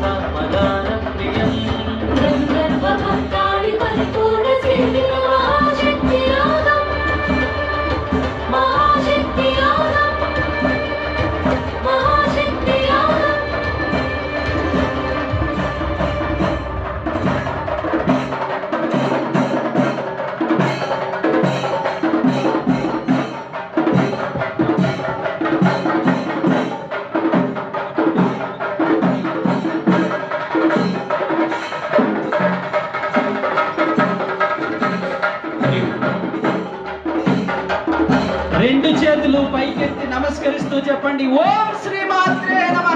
சமதான பிரியம். பூர்ண செய்கிறார் రెండు చేతులు పైకెత్తి నమస్కరిస్తూ చెప్పండి. ఓం శ్రీ మాత్రే నమ.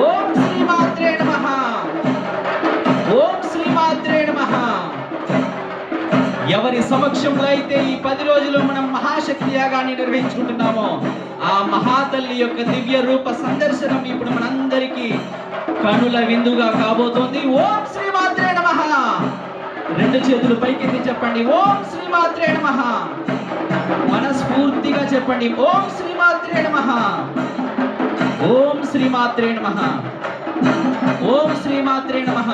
ఓం శ్రీ మాత్రే నమ. ఓం శ్రీ మాత్రే నమ. ఎవరి సమక్షంలో అయితే ఈ పది రోజులు మనం మహాశక్తి యాగాన్ని నిర్వహించుకుంటున్నామో ఆ మహాతల్లి యొక్క దివ్య రూప సందర్శనం ఇప్పుడు మనందరికీ కనుల విందుగా కాబోతోంది. ఓం శ్రీ మాత్రే నమ. రెండు చేతులు పైకి చెప్పండి. ఓం శ్రీ మాత్రే నమ. మనస్ఫూర్తిగా చెప్పండి. ఓం శ్రీ మాత్రే నమః. ఓం శ్రీ మాత్రే నమః. ఓం శ్రీ మాత్రే నమః.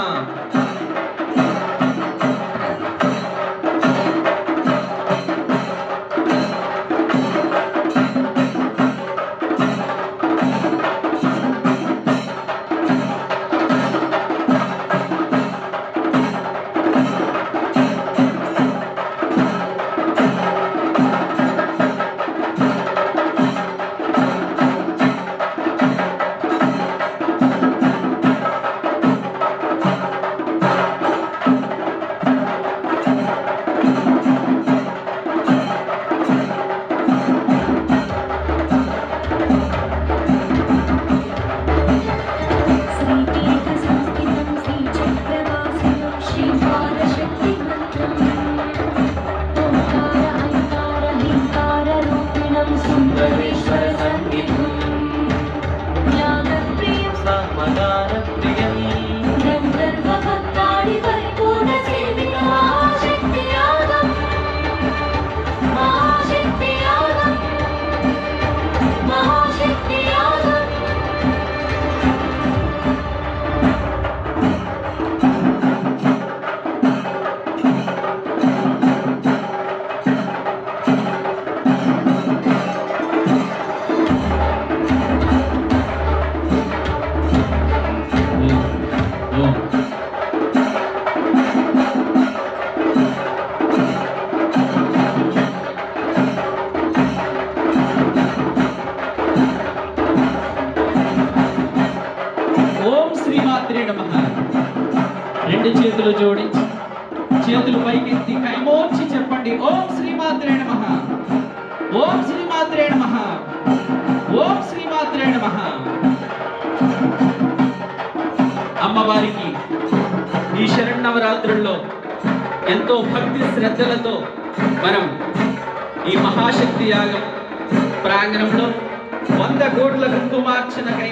చేతులు జోడించి చేతులు పైకెత్తి కైమోర్చి చెప్పండి. ఓం శ్రీమాత్రే నమ. ఓం శ్రీమాత్రే నమ. ఓం శ్రీమాత్రే నమ. అమ్మవారికి ఈ శరణవరాత్రుల్లో ఎంతో భక్తి శ్రద్ధలతో మనం ఈ మహాశక్తి యాగం ప్రాంగణంలో వంద కోట్ల కుంకుమార్చన కై